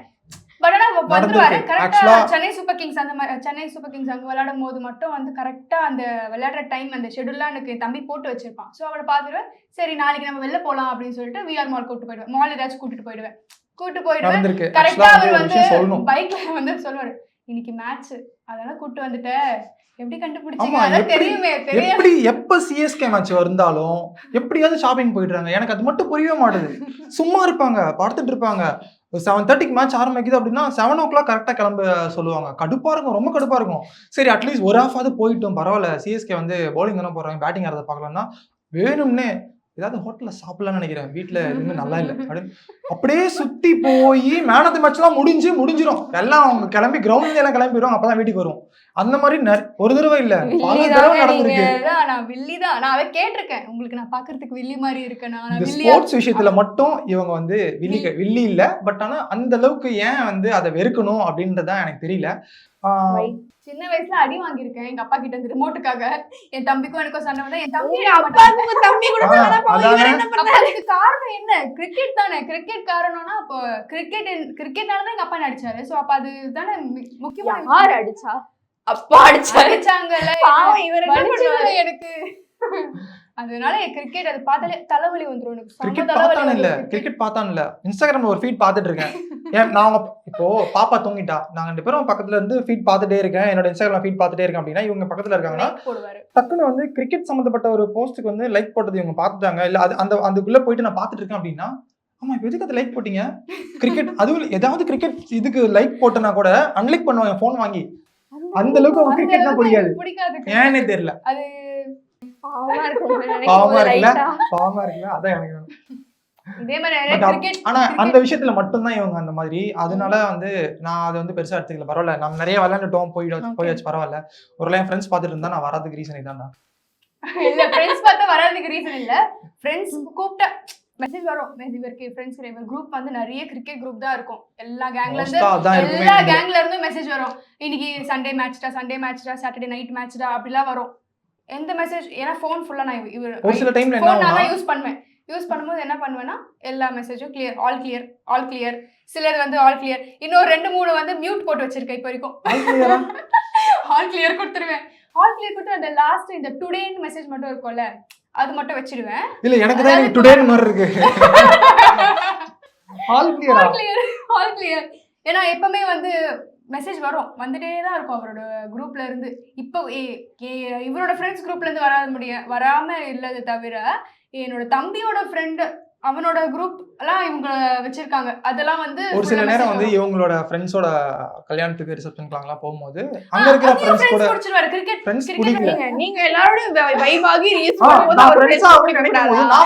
பட் ஆனா வந்துருவாரு. கரெக்டா சென்னை சூப்பர் கிங்ஸ் அந்த மாதிரி சென்னை சூப்பர் கிங்ஸ் அங்க விளையாடும் போது மட்டும் வந்து கரெக்டா அந்த விளையாடுற டைம் அந்த ஷெடியூல்லாம் எனக்கு என் தம்பி போட்டு வச்சிருப்பான். சோ அவனை பார்த்துருவேன் சரி நாளைக்கு நம்ம வெளில போலாம் அப்படின்னு சொல்லிட்டு விஆர் மால் கூட்டு போயிடுவேன். மால் ஏதாச்சும் கூட்டிட்டு போயிடுவேன். கூட்டு போயிடுவேன். கரெக்டா அவர் வந்து பைக்ல வந்து சொல்லுவாரு இன்னைக்கு மேட்ச் அதெல்லாம் கூட்டு வந்துட்ட. எப்படி கண்டுபிடிச்சீங்க? எப்படி- தெரியுமே தெரியும் எப்படி எப்போ சிஎஸ்கே மேட்ச் வந்தாலும் எப்படியாவது ஷாப்பிங் போயிடுறாங்க எனக்கு அது மட்டும் புரியவே மாட்டுது. சும்மா இருப்பாங்க படுத்துட்டு இருப்பாங்க. செவன் தேர்ட்டிக்கு மேட்ச் ஆரம்பிக்குது அப்படின்னா செவன் ஓ கிளாக் கரெக்டாக கிளம்ப சொல்லுவாங்க. கடுப்பாக இருக்கும் ரொம்ப கடுப்பாக இருக்கும். சரி அட்லீஸ்ட் ஒரு ஹாஃபாவது போயிட்டோம் பரவாயில்ல. சிஎஸ்கே வந்து பவுலிங் தானே போடுறாங்க பேட்டிங் ஆறத பார்க்கலாம்னா வேணும்னே ஏதாவது ஹோட்டல்ல சாப்பிடலாம்னு நினைக்கிறேன். வீட்ல எதுவுமே நல்லா இல்லை. அப்படின்னு அப்படியே சுத்தி போய் மேன் ஆஃப் த மேட்ச்லாம் முடிஞ்சு முடிஞ்சிரும். எல்லாம் அவங்க கிளம்பி கிரவுண்ட்ல எல்லாம் கிளம்பிடுவாங்க அப்பதான் வீட்டுக்கு வரும் அந்த மாதிரி ஒரு தடவை இல்ல. பல தடவை நடந்திருக்கு. நான் வில்லி தான் நான் அவ கேட்டிருக்கேன். உங்களுக்கு நான் பாக்குறதுக்கு வில்லி மாதிரி இருக்கேனா. நான் ஸ்போர்ட்ஸ் விஷயத்துல மட்டும் இவங்க வந்து வில்லி வில்லி இல்ல. பட் ஆனா அந்த அளவுக்கு ஏன் வந்து அதை வெறுக்கணும் அப்படின்றதுதான் எனக்கு தெரியல? சின்ன வயசுல அடி வாங்கியிருக்கேன். எங்க அப்பா கிட்ட இருந்து ரிமோட்டுக்காக என் தம்பிக்கும் எனக்கும் சண்டை வந்தா என் தம்பி தம்பி கூட காரணம் என்ன? கிரிக்கெட் தானே. கிரிக்கெட் காரணம்னா அப்போ கிரிக்கெட் கிரிக்கெட்னால தான் எங்க அப்பா நடிச்சாரு சோ அப்ப அது தானே மு- முக்கியமான யார் அடிச்சா? அப்பா அடிச்சாரு. அடிச்சாங்கல்ல? எனக்கு. அதனால கிரிக்கெட் அது பார்த்தாலே தலைவலி வந்துரும். எனக்கு கிரிக்கெட் தலைவலி பார்த்தானு இல்ல. கிரிக்கெட் பார்த்தானு இல்ல. இன்ஸ்டாகிராம்ல ஒரு ஃபீட் பார்த்துட்டு இருக்கேன். ஏன் நான் அவங்க- இப்போ பாப்பா தூங்கிட்டா. நாங்க ரெண்டு பேரும் பக்கத்துல இருந்து ஃபீட் பார்த்துட்டே இருக்கேன். என்னோட இன்ஸ்டாகிராம் ஃபீட் பார்த்துட்டே இருக்கேன் அப்படின்னா இவங்க பக்கத்துல இருக்காங்கன்னா டக்குன்னு வந்து கிரிக்கெட் சம்மந்தப்பட்ட ஒரு போஸ்ட்டுக்கு வந்து லைக் போட்டது இவங்க பார்த்துட்டாங்க. இல்ல அது அந்த அதுக்குள்ள போயிட்டு நான் பார்த்துட்டு இருக்கேன் அப்படின்னா ஆமா இப்போ எதுக்கு அதை லைக் போட்டீங்க? கிரிக்கெட் அதுவும் ஏதாவது கிரிக்கெட் இதுக்கு லைக் போட்டனா கூட அன்லைக் பண்ணுவாங்க ஃபோன் வாங்கி. அந்த அளவுக்கு அவங்க கிரிக்கெட்னா பிடிக்காது. ஏன்னே தெரியல. அது பாவமா இருக்குல்ல? பாவமா இருக்குல்ல? அதான் எனக்கு இதே ஆனா அந்த விஷயத்துல மட்டும்தான் இவங்க அந்த மாதிரி. அதனால வந்து நான் அதை வந்து பெருசா எடுத்துக்கல. பரவாயில்ல நம்ம நிறைய விளையாண்டுட்டோம் போயிடு Okay. போயாச்சு பரவாயில்ல. ஒரு என் ஃப்ரெண்ட்ஸ் பார்த்துட்டு இருந்தா நான் வராதுக்கு ரீசன் இதான்டா. இல்ல ஃப்ரெண்ட்ஸ் பார்த்தா வராதுக்கு ரீசன் இல்ல. ஃப்ரெண்ட்ஸ் கூப்பிட்ட மெசேஜ் வரும். இருக்கு ஃப்ரெண்ட்ஸ் குரூப் வந்து நிறைய கிரிக்கெட் குரூப் தான் இருக்கும். எல்லா கேங்ல இருந்து எல்லா. கேங்ல இருந்தும் மெசேஜ் வரும். இன்னைக்கு சண்டே மேட்ச்டா சண்டே மேட்ச்டா சாட்டர்டே நைட் மேட்ச்டா அப்படிலாம் வரும். எந்த மெசேஜ் ஏன்னா ஃபோன் ஃபுல்லா நான் இவர் ஒரு சில டைம்ல தான் யூஸ் பண்ணுவேன். யூஸ் பண்ணும்போது என்ன பண்ணுவேன்னா எல்லா மெசேஜும் clear all clear all clear சிலர் வந்து ஆல் கிளியர் இன்னும் ரெண்டு மூணு வந்து மியூட் போட்டு வச்சிருக்கேன் இப்போ வரைக்கும்? ஆல் கிளியர் கொடுத்துருவேன். ஆல் கிளியர் கொடுத்து அந்த லாஸ்ட் இந்த டுடேன்னு மெசேஜ் மட்டும் இருக்கும்ல அது மட்டும் வச்சிடுவேன் இல்ல எனக்கு தான் டுடேன்னு மாதிரி இருக்கு. ஆல் கிளியரா ஆல் கிளியர் ஆல் கிளியர் ஏன்னா எப்பவுமே வந்து மெசேஜ் வரும். வந்துட்டே தான் இருக்கும் அவரோட குரூப்ல இருந்து. இப்போ இவரோட ஃப்ரெண்ட்ஸ் குரூப்ல இருந்து வராத முடிய வராம இல்லது தவிர என்னோட தம்பியோட ஃப்ரெண்டு அவனோட குரூப் எல்லாம் இவங்க வச்சிருக்காங்க. அதெல்லாம் வந்து ஒரு சில நேரம் வந்து. இவங்களோட ஃப்ரெண்ட்ஸோட கல்யாணத்துக்கு ரிசப்ஷனுக்குலாம் போகும்போது அங்க இருக்கிற ஃப்ரெண்ட்ஸ் கூட cricket- ஃப்ரெண்ட்ஸ் பிடிக்கல. நீங்க? நீங்க எல்லாரோடையும் வைப் ஆகி ரீல்ஸ் ஆ, பண்ணும்போது நான்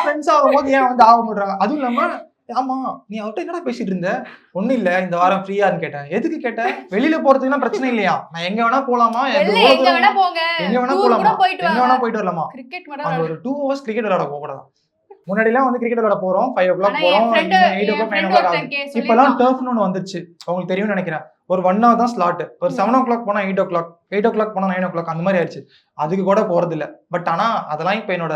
friends ஆகும்போது ஏன் வந்து ஆக மாட்றாங்க? அதுவும் இல்லாம, ஆமா, நீ அவர்ட்ட என்னடா பேசிட்டு இருந்த? ஒண்ணும் இல்ல, இந்த வாரம் ஃப்ரீயான்னு கேட்டேன். எதுக்கு கேட்ட? வெளியில போறதுக்குலாம் பிரச்சனை இல்லையா? நான் எங்க வேணா போலாமா? எங்க வேணா போங்க எங்க வேணா போலாமா? எங்க வேணா போயிட்டு வரலாமா? கிரிக்கெட் ஒரு two hours cricket விளையாட போகக்கூடாது. முன்னாடிலாம் வந்து கிரிக்கெட் விளையாட போறோம் ஃபைவ் ஓ கிளாக் போறோம் eight o'clock nine o'clock இப்பெல்லாம். டர்ஃப்னு ஒன்று வந்துருச்சு உங்களுக்கு தெரியும்னு நினைக்கிறேன் ஒரு ஒன் ஹவர் தான் ஸ்லாட் ஒரு செவன் ஓ கிளாக் போனா eight o'clock eight o'clock போனா நைன் ஓ கிளாக் அந்த மாதிரி ஆயிடுச்சு அதுக்கு கூட போறது இல்ல பட் ஆனா அதெல்லாம் இப்ப என்னோட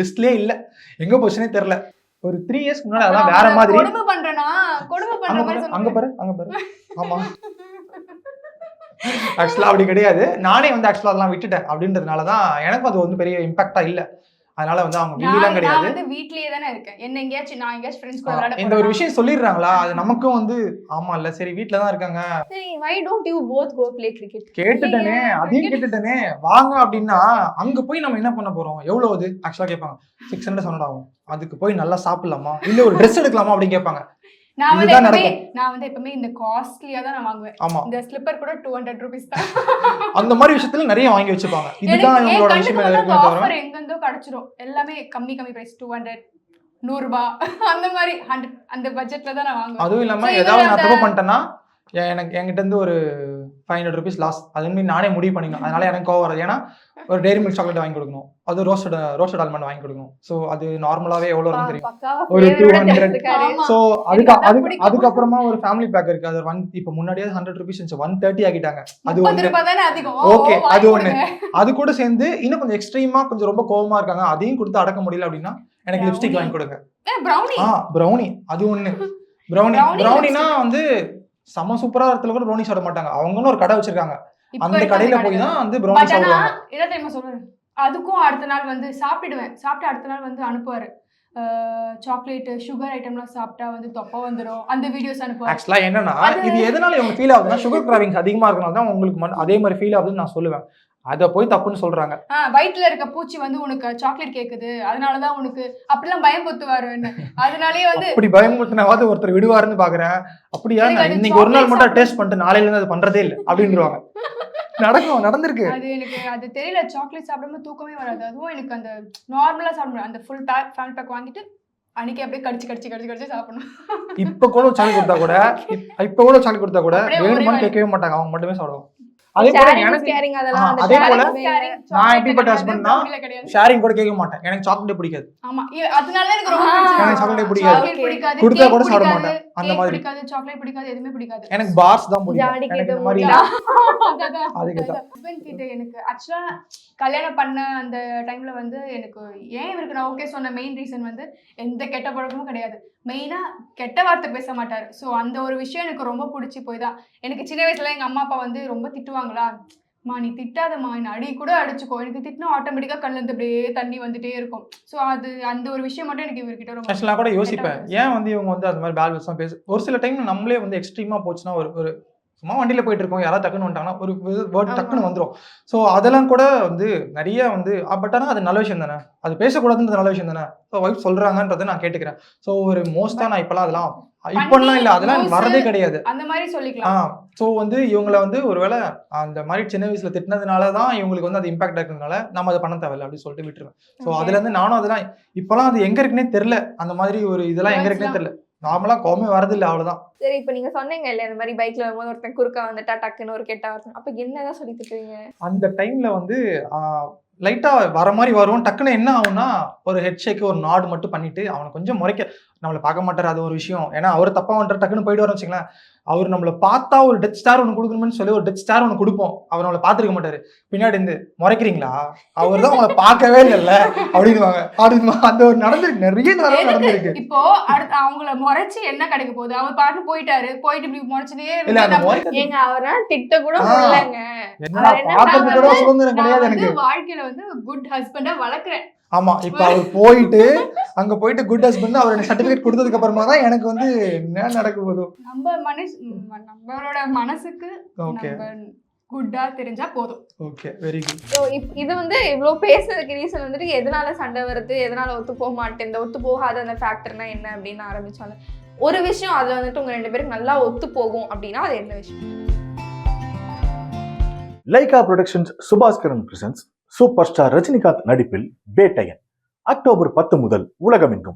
லிஸ்ட்லயே இல்ல எங்க போச்சுனே தெரியல ஒரு த்ரீ இயர்ஸ்க்கு முன்னாடி அதெல்லாம் வேற மாதிரி. கொடுமை பண்றேனா? கொடுமை பண்ற அங்க மாதிரி பாரு அங்க பாரு அங்க பாரு. ஆமா. ஆக்சுவலா அப்படி கிடையாது. நானே வந்து ஆக்சுவலா அதெல்லாம் விட்டுட்டேன் அப்படின்றதுனால தான் எனக்கும் அது வந்து பெரிய இம்பாக்டா இல்ல. அதனால வந்து அவங்க நான் கிடையாது. வந்து வீட்லயே தானே இருக்கேன். என்ன எங்கேயாச்சும் நான் எங்கேயாச்சும் ஃப்ரெண்ட்ஸ் கூட விளையாட இந்த ஒரு? விஷயம் சொல்லிடுறாங்களா? அது நமக்கும் வந்து ஆமா இல்ல சரி வீட்ல தான் இருக்காங்க. சரி why don't you both go play cricket கேட்டுட்டேனே அதையும் கேட்டுட்டேனே. வாங்க அப்படின்னா அங்க போய் நம்ம என்ன பண்ண போறோம்? எவ்வளவு அது? ஆக்சுவலா கேட்பாங்க. சிக்ஸ் ஹண்ட்ரட் ஆகும் அதுக்கு போய் நல்லா சாப்பிடலாமா? இல்ல ஒரு ட்ரெஸ் எடுக்கலாமா அப்படின்னு கேட்பாங்க. நான் வந்து எப்பவுமே நான் வந்து எப்பவுமே இந்த காஸ்ட்லியா தான் நான் வாங்குவேன். ஆமா. இந்த ஸ்லிப்பர் கூட டூ ஹண்ட்ரட் ருபீஸ் தான். அந்த மாதிரி விஷயத்துல நிறைய வாங்கி வச்சுப்பாங்க. இதுதான் இவங்களோட விஷயம் இருக்குமே தவிர. எங்கேருந்தோ கிடைச்சிரும். எல்லாமே கம்மி கம்மி பிரைஸ் டூ ஹண்ட்ரட் நூறுரூபா அந்த மாதிரி ஹண்ட்ரட் அந்த பட்ஜெட்ல தான் நான் வாங்குவேன். அதுவும் இல்லாம ஏதாவது நான் தப்பு பண்ணிட்டேன்னா எனக்கு என்கிட்ட இருந்து ஒரு ஃபைவ் ஹண்ட்ரட் ருபீஸ் லாஸ் அது மாதிரி நானே முடிவு பண்ணிக்கணும். அதனால எனக்கு கோவம் வராது. ஏன்னா ஒரு டெய்ரி மில்க் சாக்லேட் வாங்கி கொடுக்கணும். அது ரோஸ்டட் ரோஸ்டட் ஆல்மண்ட் வாங்கி கொடுக்கணும். ஸோ அது நார்மலாவே எவ்வளோ இருக்குன்னு தெரியும். ஒரு flavor ஓட 200 தெரிஞ்சிருக்காரு. ஆமா. ஸோ அதுக்கு அதுக்கு. அதுக்கப்புறமா ஒரு ஃபேமிலி பேக் இருக்கு. அது ஒன் இப்போ முன்னாடியே ஹண்ட்ரட் ருபீஸ் இருந்துச்சு. ஒன் தேர்ட்டி ஆக்கிட்டாங்க. அது ஒன்று வாங்கி அது ஒண்ணு. கொடுங்க. அது கூட சேர்ந்து இன்னும் கொஞ்சம் எக்ஸ்ட்ரீமா கொஞ்சம் ரொம்ப கோவமா இருக்காங்க. அதையும் கொடுத்து அடக்க முடியல அப்படின்னா எனக்கு லிப்ஸ்டிக். வாங்கி கொடுங்க. ஆ ப்ரௌனி அது ஒண்ணு. ப்ரௌனி ப்ரௌனினா வந்து செம சூப்பரா இடத்துல கூட ப்ரௌனி சாப்பிட மாட்டாங்க. அவங்களும் ஒரு கடை வச்சிருக்காங்க. அந்த கடையில போய். தான் வந்து ப்ரௌனி But ஆனா, சாப்பிடுவாங்க. என்ன தெரியுமா சொல்றேன் அதுக்கும் அடுத்த நாள் வந்து சாப்பிடுவேன் சாப்பிட்டு அடுத்த நாள் வந்து அனுப்புவாரு. சாக்லேட் சுகர் ஐட்டம்லாம் சாப்பிட்டா வந்து தொப்பை வந்துரும். அந்த வீடியோஸ் அனுப்புவாரு ஆக்சுவலா என்னன்னா இது எதனால இவங்க ஃபீல் ஆகுதுன்னா சுகர் கிராவிங்ஸ் அதிகமா இருக்கனால தான் உங்களுக்கு அதே மாதிரி ஃபீல் ஆகுதுன்னு நான் சொல்லுவேன். அதை போய் தப்புன்னு சொல்றாங்க. ஆ, வயித்துல இருக்க பூச்சி வந்து உனக்கு சாக்லேட் கேக்குது. அதனாலதான் உனக்கு அப்படிலாம் பயம் பொத்துவாரு என்ன அதனாலயே வந்து அப்படி பயமுறுத்தினாவது ஒருத்தர் விடுவாருன்னு பாக்குறேன். அப்படியா இன்னைக்கு ஒரு நாள் மட்டும் டேஸ்ட் பண்ணிட்டு நாளையில இருந்து அது பண்றதே இல்லை அப்படின்றவாங்க நடக்கும் நடந்திருக்கு. அது எனக்கு அது தெரியல சாக்லேட் சாப்பிடும்போது தூக்கமே வராது. அதுவும் எனக்கு அந்த நார்மலா சாப்பிடணும். அந்த ஃபுல் பேக் ஃபேன் பேக் வாங்கிட்டு அன்னைக்கு அப்படியே கடிச்சு கடிச்சு கடிச்சு கடிச்சு சாப்பிடணும். இப்ப கூட சாக்லேட் கொடுத்தா கூட இப்ப- கூட சாக்லேட் கொடுத்தா கூட வேணுமான்னு. கேட்கவே மாட்டாங்க. அவங்க மட்டுமே சாப்பிடுவாங்க. அதே போல எனக்கு அதே போல. நான் எப்படிப்பட்ட ஷேரிங் கூட கேட்க மாட்டேன் எனக்கு சாக்லேட் பிடிக்காது ஆமா அதனால எனக்கு ரொம்ப. எனக்கு பிடிக்காது. கொடுத்தா கூட சாப்பிட மாட்டேன். அந்த மாதிரி. பிடிக்காது சாக்லேட் பிடிக்காது எதுவுமே பிடிக்காது எனக்கு பார்ஸ் தான் பிடிக்கும் எனக்கு மாதிரி. அதுக்கு தான் கிட்ட எனக்கு ஆக்சுவலா கல்யாணம் பண்ண அந்த டைம்ல வந்து எனக்கு ஏன் இவருக்கு நான் ஓகே சொன்ன மெயின் ரீசன் வந்து எந்த கெட்ட பழக்கமும் கிடையாது. மெயினா கெட்ட வார்த்தை பேச மாட்டாரு. ஸோ அந்த ஒரு விஷயம் எனக்கு ரொம்ப பிடிச்சி போய் தான் எனக்கு சின்ன வயசுல எங்க அம்மா அப்பா வந்து ரொம்ப திட்டுவாங்களா? மா நீ திட்டாதம்மா. என்ன அடி கூட அடிச்சுக்கோ. எனக்கு திட்டினா ஆட்டோமேட்டிக்கா கண்ணுல அப்படியே தண்ணி வந்துட்டே இருக்கும். ஸோ அது அந்த ஒரு விஷயம் மட்டும் எனக்கு இவர்கிட்ட ரொம்ப ஆக்சுவலாக கூட யோசிப்பேன். ஏன் வந்து இவங்க வந்து அந்த மாதிரி பேல் பேசு ஒரு சில டைம் நம்மளே வந்து எக்ஸ்ட்ரீமா போச்சுன்னா ஒரு ஒரு சும்மா வண்டியில போயிட்டு இருக்கோம் யாராவது டக்குன்னு வந்துட்டாங்கன்னா ஒரு வேர்ட். டக்குன்னு வந்துரும். ஸோ அதெல்லாம் கூட வந்து நிறைய வந்து பட் ஆனால் அது நல்ல விஷயம் தானே? அது பேசக்கூடாதுன்றது நல்ல விஷயம் தானே? ஸோ ஒய்ஃப் சொல்றாங்கன்றதை நான் கேட்டுக்கிறேன். ஸோ ஒரு மோஸ்டா நான் இப்பெல்லாம் அதெல்லாம் இப்பெல்லாம் இல்லை அதெல்லாம் வரதே கிடையாது. அந்த மாதிரி சொல்லிக்கலாம். ஸோ வந்து இவங்கள வந்து ஒருவேளை அந்த மாதிரி சின்ன வயசுல திட்டினதுனால தான் இவங்களுக்கு வந்து அது இம்பாக்ட் இருக்கிறதுனால நம்ம அதை பண்ண தேவையில்ல அப்படின்னு சொல்லிட்டு விட்டுருவேன். ஸோ. அதுல இருந்து நானும் அதெல்லாம் இப்பெல்லாம் அது எங்க இருக்குன்னே தெரியல. அந்த மாதிரி ஒரு இதெல்லாம் எங்க இருக்குன்னே தெரியல. நார்மலா கோமே வரது இல்லை அவ்வளவுதான். சரி இப்ப நீங்க சொன்னீங்க இல்ல இந்த மாதிரி பைக்ல வரும்போது ஒருத்தன் குறுக்க வந்துட்டா டக்குன்னு ஒரு கெட்ட வார்த்தை. அப்ப என்னதான் சொல்லி திட்டுவீங்க? அந்த டைம்ல வந்து லைட்டா வர மாதிரி வரும் டக்குன்னு என்ன ஆகும்னா ஒரு ஹெட் ஷேக் ஒரு நாடு மட்டும் பண்ணிட்டு அவனை கொஞ்சம் முறைக்க நம்மளை பார்க்க மாட்டாரு அது ஒரு விஷயம். ஏன்னா அவர் தப்பா வந்துட்டு டக்குன்னு போயிட்டு வரோம் வச்சுங்களேன் அவர் நம்மளை பார்த்தா ஒரு டெத் ஸ்டார் ஒன்று கொடுக்கணும்னு சொல்லி ஒரு டெத் ஸ்டார் ஒன்று கொடுப்போம். அவர் நம்மளை பார்த்துருக்க மாட்டாரு. பின்னாடி இருந்து முறைக்கிறீங்களா? அவர் தான் உங்களை பார்க்கவே இல்லைல்ல? அப்படின்னுவாங்க. அப்படின்னு அந்த ஒரு நடந்திருக்கு நிறைய நடந்திருக்கு. இப்போ அடுத்து அவங்கள முறைச்சு என்ன கிடைக்க போகுது? அவர் பாட்டு போயிட்டாரு. போயிட்டு இப்படி முறைச்சுட்டே இல்ல அந்த இருந்தா முறைக்கிறது ஏங்க அவரால் திட்ட கூட. முடியலங்க. என்ன அவர் என்ன பார்க்கறது கூட சுதந்திரம் நான் கிடையாது வந்து எனக்கு வாழ்க்கையில வந்து குட் ஹஸ்பண்டா வளர்க்குறேன். ஆமா இப்ப அவர் போயிட்டு அங்க போயிட்டு குட் ஹஸ்பண்ட் அவர் எனக்கு சர்டிபிகேட் கொடுத்ததுக்கு அப்புறமா தான் எனக்கு வந்து என்ன நடக்க போதும் நம்ம மனசு நம்மளோட மனசுக்கு ஓகே நம்ம குட்டா தெரிஞ்சா போதும். ஓகே வெரி குட் ஸோ இது வந்து இவ்வளோ பேசுறதுக்கு ரீசன் வந்துட்டு எதனால சண்டை வருது எதனால ஒத்து போக மாட்டேன் இந்த ஒத்து போகாத அந்த ஃபேக்டர்னா என்ன அப்படின்னு ஆரம்பிச்சாங்க ஒரு விஷயம் அதுல வந்துட்டு உங்க ரெண்டு பேருக்கு நல்லா ஒத்து போகும் அப்படின்னா அது என்ன விஷயம்? Lyca productions Subaskaran presents super star Rajinikanth நடிப்பில் பேட்டையன். அக்டோபர் பத்து முதல் உலகமெங்கும்.